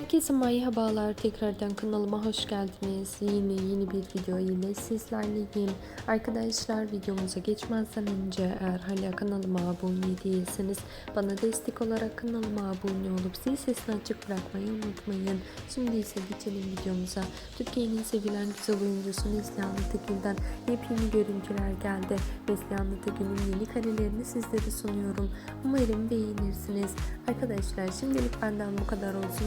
Herkese merhabalar. Tekrardan kanalıma hoş geldiniz. Yine yeni bir video ile sizlerleyim. Arkadaşlar videomuza geçmezden önce eğer hala kanalıma abone değilseniz bana destek olarak kanalıma abone olup zil sesini açık bırakmayı unutmayın. Şimdi ise geçelim videomuza. Türkiye'nin sevilen güzel oyuncusu Neslihan Atakül'den yepyeni görüntüler geldi. Neslihan Atakül'ün yeni karelerini sizlere sunuyorum. Umarım beğenirsiniz. Arkadaşlar şimdilik benden bu kadar olsun.